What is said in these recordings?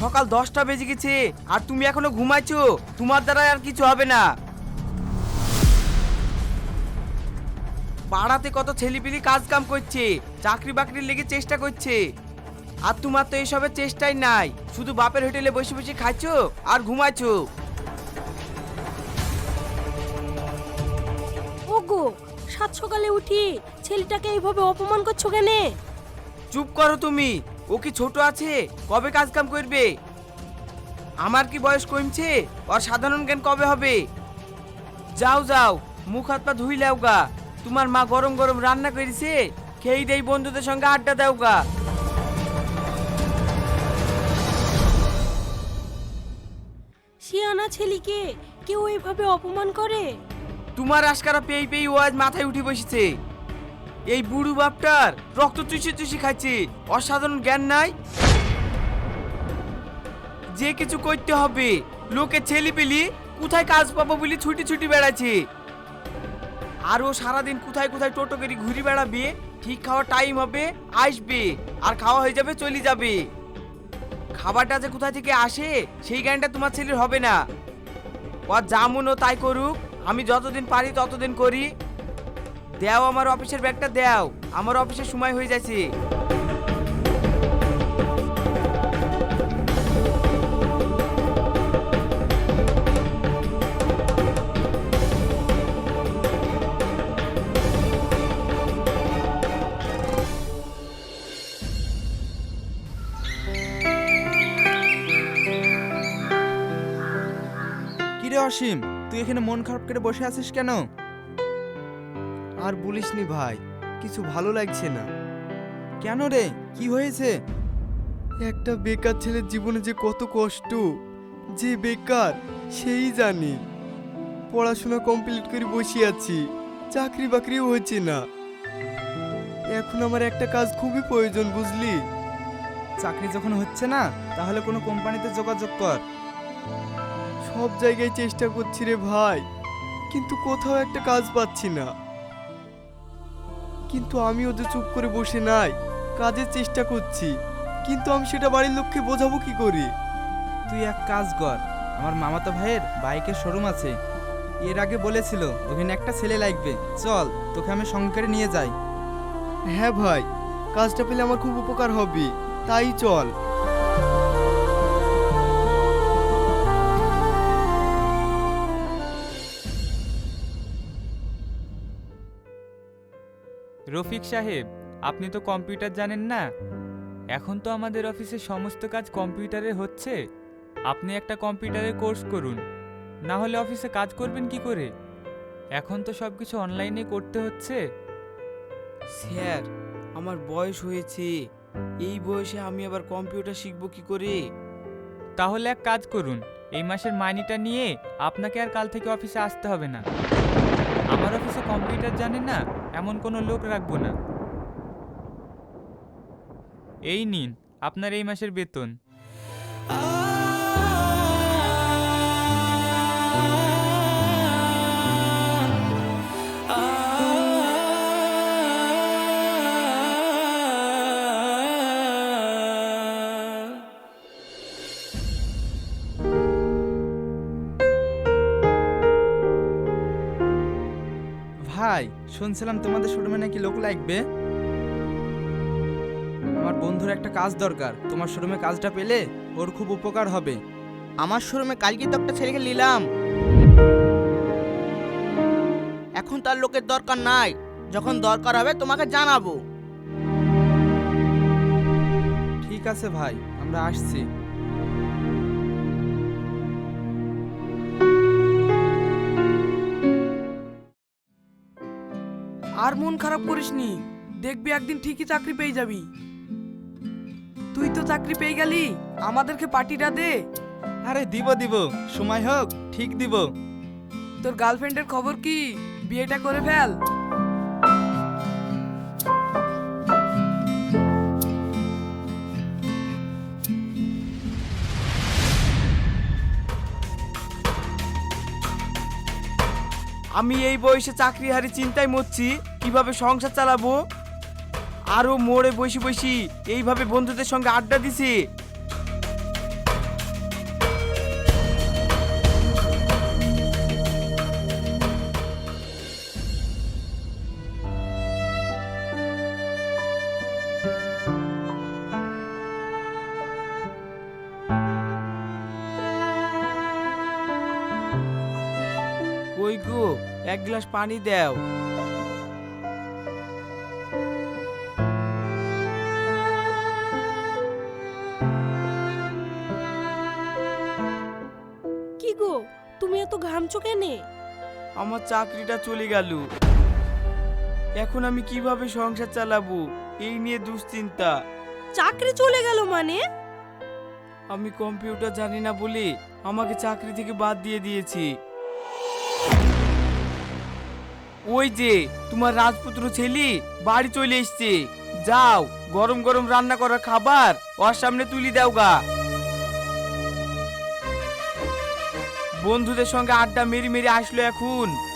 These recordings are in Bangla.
সকাল দশটা বেজে গেছে আর তুমি এখনও ঘুমাইছো। তোমার দ্বারা আর কিছু হবে না। পাড়াতে কত ছেলেপিলি কাজ কাম করছে চাকরি বাকরির লেগে চেষ্টা করছে। আর তোমার তো এইসবের চেষ্টাই নাই শুধু বাপের হোটেলে বসে বসে খাচ্ছো আর ঘুমাচ্ছো ওগো সাত সকালে উঠি ছেলেটাকে এইভাবে অপমান করছ কেনে? চুপ করো তুমি ও কি ছোট আছে? কবে কাজ কাম করবে? আমার কি বয়স কমছে? আর সাধারণ জ্ঞান কবে হবে? যাও যাও মুখ হাত পা ধুই লাও গা। তোমার মা গরম গরম রান্না করেছে খেয়ে দেই বন্ধুদের সঙ্গে আড্ডা দাও গা। শিয়ানা ছেলেকে কেউ এইভাবে অপমান করে? তোমার আশকারা পেয়ে পেয়ে ও আজ মাথায় উঠে বসেছে। এই বুড়ু বাপটার রক্ত চুষি চুষি খাচ্ছে অসাধারণ জ্ঞান নাই? যে কিছু করতে হবে, লোকে ছেলে পেলি কোথায় কাজ পাবো বলে ছুটি ছুটি বেড়াচ্ছে। আর ও সারাদিন কোথায় কোথায় টোটো করে ঘুরে বেড়াবে, ঠিক খাওয়া টাইম হবে, আসবে, আর খাওয়া হয়ে যাবে, চলে যাবে। খাবারটা যে কোথা থেকে আসে, সেই জ্ঞানটা তোমার ছেলের হবে না। ও যেমন তাই করুক, আমি যতদিন পারি ততদিন করি। দেও আমার অফিসের ব্যাগটা, দেও। আমার অফিসের সময় হয়ে যাচ্ছে অসীম, তুই এখানে মন খারাপ করে বসে আছিস কেন? আর বলিসনি ভাই, কিছু ভালো লাগছে না। কেন রে? কি হয়েছে? একটা বেকার ছেলের জীবনে যে কত কষ্ট, যে বেকার, সেই জানি। পড়াশোনা কমপ্লিট করে বসে আছি, চাকরি বাকরিও হচ্ছে না। এখন আমার একটা কাজ খুবই প্রয়োজন, বুঝলি? চাকরি যখন হচ্ছে না, তাহলে কোনো কোম্পানিতে যোগাযোগ কর। সব জায়গায় চেষ্টা করছি রে ভাই, কিন্তু কোথাও একটা কাজ পাচ্ছি না। কিন্তু আমি ওদের চুপ করে বসে নাই কাজের চেষ্টা করছি। কিন্তু আমি সেটা বাড়ির লোককে বোঝাবো কি করে? তুই এক কাজ কর আমার মামাতো ভাইয়ের বাইকের শোরুম আছে। এর আগে বলেছিল ওখানে একটা ছেলে লাগবে। চল তোকে আমি সঙ্গে করে নিয়ে যাই। হ্যাঁ ভাই কাজটা পেলে আমার খুব উপকার হবে। তাই চল। রফিক সাহেব আপনি তো কম্পিউটার জানেন না। এখন তো আমাদের অফিসে সমস্ত কাজ কম্পিউটারে হচ্ছে। আপনি একটা কম্পিউটারের কোর্স করুন। না হলে অফিসে কাজ করবেন কি করে? এখন তো সব কিছু অনলাইনে করতে হচ্ছে। স্যার আমার বয়স হয়েছে। এই বয়সে আমি আবার কম্পিউটার শিখব কি করে? তাহলে এক কাজ করুন। এই মাসের মাইনেটা নিয়ে আপনাকে আর কাল থেকে অফিসে আসতে হবে না। আমার অফিসে কম্পিউটার জানে না? এমন কোনো লোক রাখব না। এই নিন আপনার এই মাসের বেতন। শুনছিলাম তোমাদের শোরুমে নাকি লোক লাগবে। আমার বন্ধুর একটা কাজ দরকার। তোমার শোরুমে কাজটা পেলে ওর খুব উপকার হবে। আমার শোরুমে কালকে তো একটা ছেলেকে নিলাম। এখন তার লোকের দরকার নাই। যখন দরকার হবে তোমাকে জানাব। ঠিক আছে ভাই, আমরা আসছি। আর মন খারাপ করিস নি দেখবি একদিন ঠিকই চাকরি পেয়ে যাবি। তুই তো চাকরি পেয়ে গেলি আমাদেরকে পার্টিটা দে। আরে দিব দিব। সময় হোক ঠিক দিব। তোর গার্লফ্রেন্ডের খবর কি? বিয়েটা করে ফেল। আমি এই বয়সে চাকরি হারি চিন্তায় মরছি, কীভাবে সংসার চালাবো? আরও মোড়ে বসে বসি এইভাবে বন্ধুদের সঙ্গে আড্ডা দিছি। গ্লাস পানি দাও। কি গো তুমি এত ঘামছো কেনে? আমার চাকরিটা চলে গেল। এখন আমি কীভাবে সংসার চালাবো? এই নিয়ে দুশ্চিন্তা। চাকরি চলে গেল মানে? আমি কম্পিউটার জানি না বলে আমাকে চাকরি থেকে বাদ দিয়ে দিয়েছি। ওই যে, তোমার রাজপুত্র ছেলে বাড়ি চলে এসছে। যাও, গরম গরম রান্না করা খাবার ওর সামনে তুলি দাও গা। বন্ধুদের সঙ্গে আড্ডা মেরি মেরি আসলো এখন।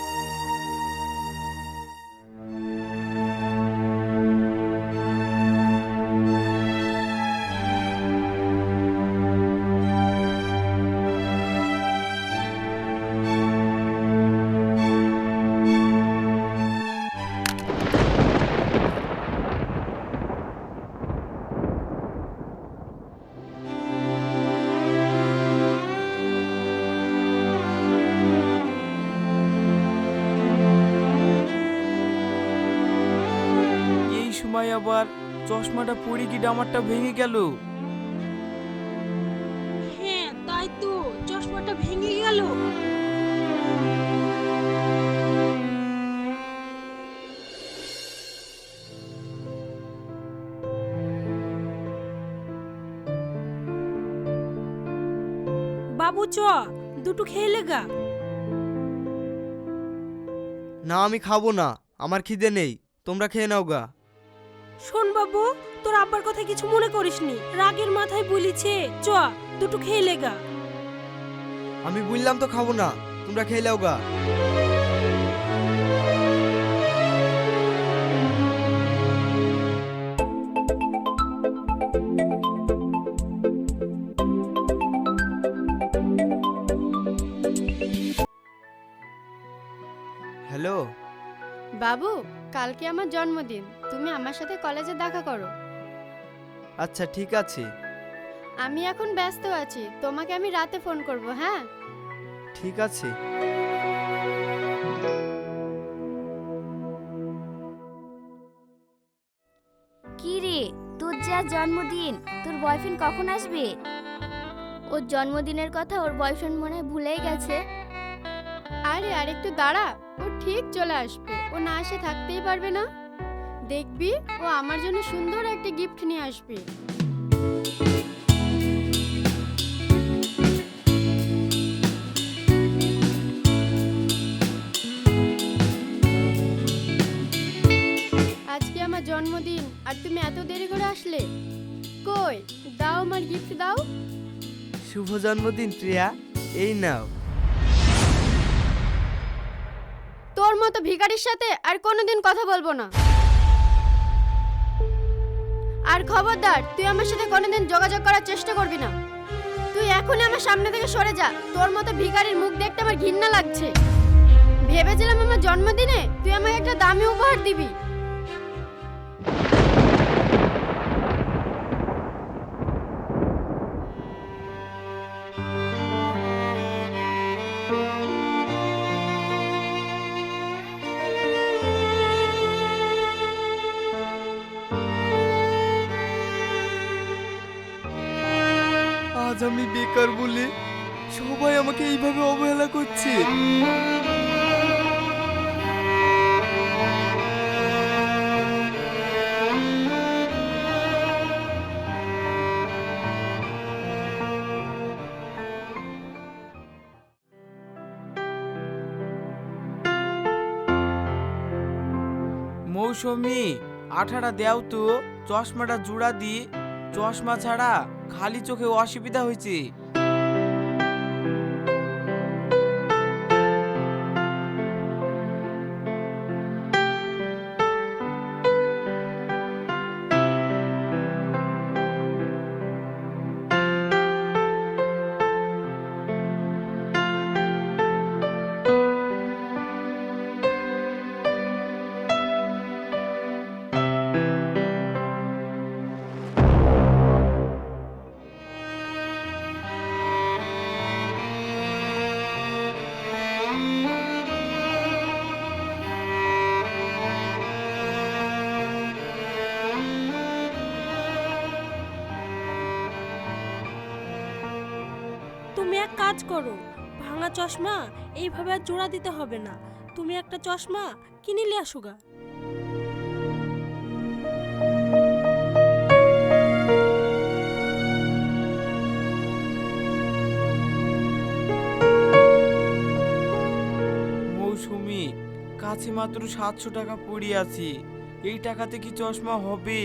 আবার চশমাটা পড়ে কি ডামারটা ভেঙে গেল? হ্যাঁ তাই তো চশমাটা ভেঙে গেল। বাবু চ দুটো খেয়ে গা। না আমি খাব না আমার খিদে নেই তোমরা খেয়ে নাও গা। শোন বাবু, তোর আব্বার কথা কিছু মনে করিসনি। রাগের মাথায় বলিছে, চ, দুটো খেয়ে লেগা আমি বললাম তো খাব না, তোমরা খেয়ে নাও গা। হ্যালো? বাবু কালকে আমার জন্মদিন। তুমি আমার সাথে কলেজে দেখা করো। আচ্ছা ঠিক আছে। আমি এখন ব্যস্ত আছি। তোমাকে আমি রাতে ফোন করব হ্যাঁ? ঠিক আছে। কি রে? তোর যা জন্মদিন তোর বয়ফ্রেন্ড কখন আসবে? ওর জন্মদিনের কথা ওর বয়ফ্রেন্ড মনে হয় ভুলেই গেছে। আরে আর একটু দাঁড়া, ও ঠিক চলে আসবে, ও না এসে থাকতেই পারবে না। দেখবি, ও আমার জন্য সুন্দর একটা গিফট নিয়ে আসবে। আজকে আমার জন্মদিন, আর তুমি এত দেরি করে আসলে? কই, দাও আমার গিফট দাও। শুভ জন্মদিন, প্রিয়া। এই নাও। মতো ভিখারির সাথে আর কোনোদিন কথা বলব না। আর খবরদার, তুই আমার সাথে কোনোদিন যোগাযোগ করার চেষ্টা করবি না। তুই এখনই আমার সামনে থেকে সরে যা, তোর মতো ভিখারির মুখ দেখতে আমার ঘৃণা লাগছে। ভেবেছিলাম আমার জন্মদিনে তুই আমাকে একটা দামি উপহার দিবি। আমি বেকার বলে সবাই আমাকে এইভাবে অবহেলা করছে। মৌসুমি আঠাটা দেও তো, চশমাটা জোড়া দি, চশমা ছাড়া খালি চোখে অসুবিধা হয়েছে। কাজ করো। ভাঙা চশমা এইভাবে আর জোড়া দিতে হবে না। তুমি একটা চশমা কিনিলে নিয়ে আসো গা। মৌসুমি কাছে মাত্র সাতশো টাকা পড়ে আছে। এই টাকাতে কি চশমা হবে?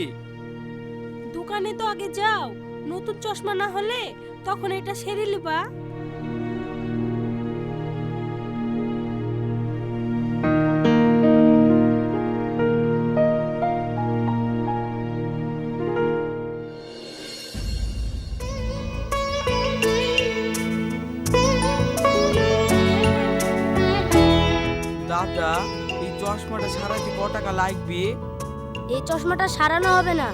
দোকানে তো আগে যাও। নতুন চশমা না হলে তখন এটা সেরে লিবা চশমাটা সারাতে ক টাকা লাগবে? এই চশমাটা সারানো হবে না।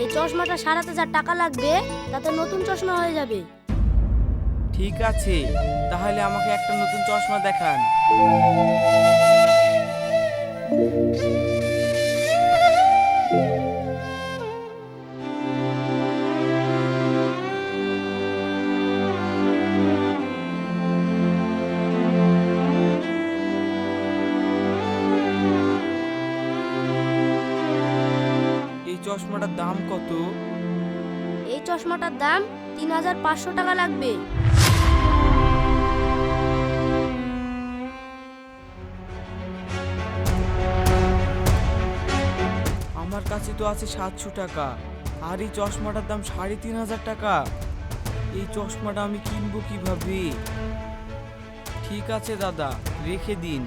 এই চশমাটা সারাতে যা টাকা লাগবে তাতে নতুন চশমা হয়ে যাবে। ঠিক আছে তাহলে আমাকে একটা নতুন চশমা দেখান। চশমাটার দাম কত? এই চশমাটার দাম তিন হাজার পাঁচশো টাকা লাগবে। আমার কাছে তো আছে সাতশো টাকা আর এই চশমাটার দাম সাড়ে তিন হাজার টাকা। এই চশমাটা আমি কিনবো কীভাবে? ঠিক আছে দাদা রেখে দিন।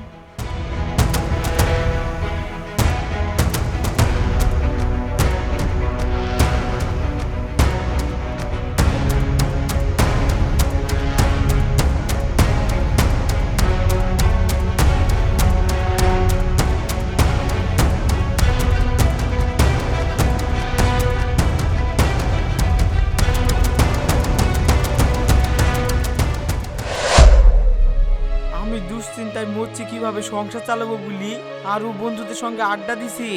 মরছি কীভাবে? সংসার চালাবো বলি? আর ও বন্ধুদের সঙ্গে আড্ডা দিছি?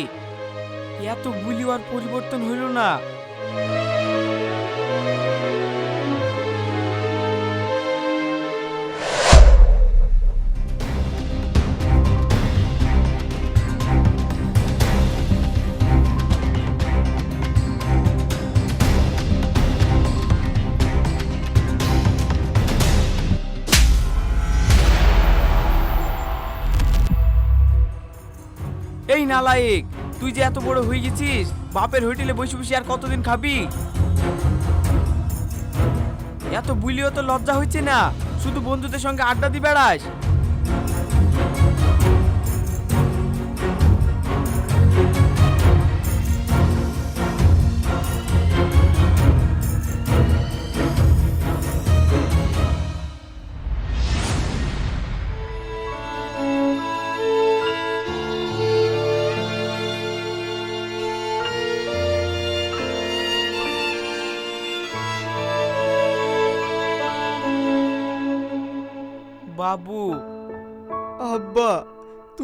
এত বুলি আর পরিবর্তন হইল না। নালায়েক। তুই যে এত বড় হয়ে গেছিস, বাপের হোটেলে বসে বসে আর কতদিন খাবি? এত বুলিও তো লজ্জা হচ্ছে না। শুধু বন্ধুদের সঙ্গে আড্ডা দি বেড়াস।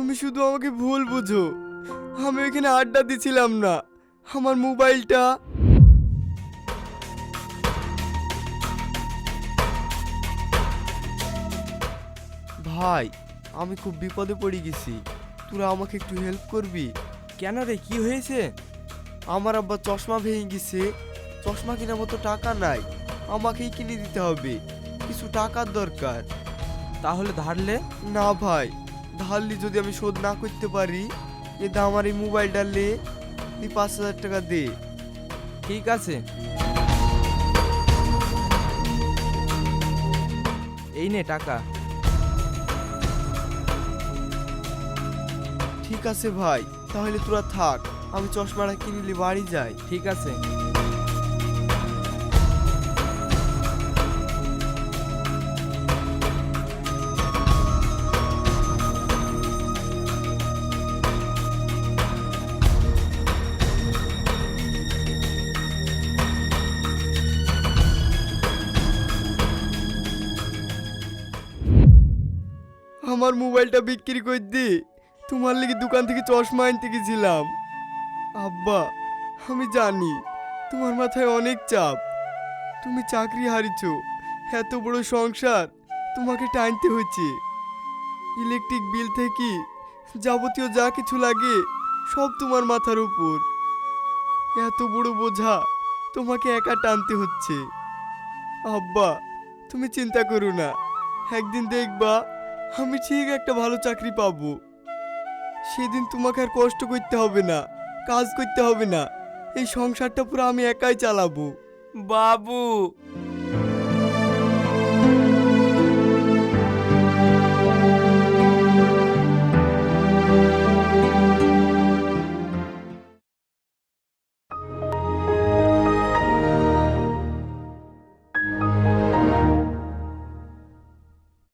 তুমি শুধু আমাকে ভুল বুঝো। আমি এখানে আড্ডা দিছিলাম না। আমার মোবাইলটা। ভাই আমি খুব বিপদে পড়ে গেছি। তোরা আমাকে একটু হেল্প করবি? কেন রে কি হয়েছে? আমার আব্বা চশমা ভেঙে গেছে। চশমা কেনার মতো টাকা নাই। আমাকেই কিনে দিতে হবে। কিছু টাকার দরকার। তাহলে ধারলে না ভাই ধারলি যদি আমি শোধ না করতে পারি এটা আমার এই মোবাইলটা লে তুই পাঁচ হাজার টাকা দে। ঠিক আছে। এই নে টাকা। ঠিক আছে ভাই তাহলে তোরা থাক আমি চশমাটা কিনলে বাড়ি যাই। ঠিক আছে। আমার মোবাইলটা বিক্রি করে দি। তোমার লেগে দোকান থেকে চশমা আনতে গেছিলাম। আব্বা, আমি জানি, তোমার মাথায় অনেক চাপ। তুমি চাকরি হারিছো, এত বড় সংসার, তোমাকে টানতে হচ্ছে। ইলেকট্রিক বিল থেকে যাবতীয় যা কিছু লাগে, সব তোমার মাথার উপর। এত বড় বোঝা, তোমাকে একা টানতে হচ্ছে। আব্বা, তুমি চিন্তা করো না, একদিন দেখবা আমি ঠিক একটা ভালো চাকরি পাবো। সেদিন তোমাকে আর কষ্ট করতে হবে না, কাজ করতে হবে না। এই সংসারটা পুরো আমি একাই চালাবো। বাবু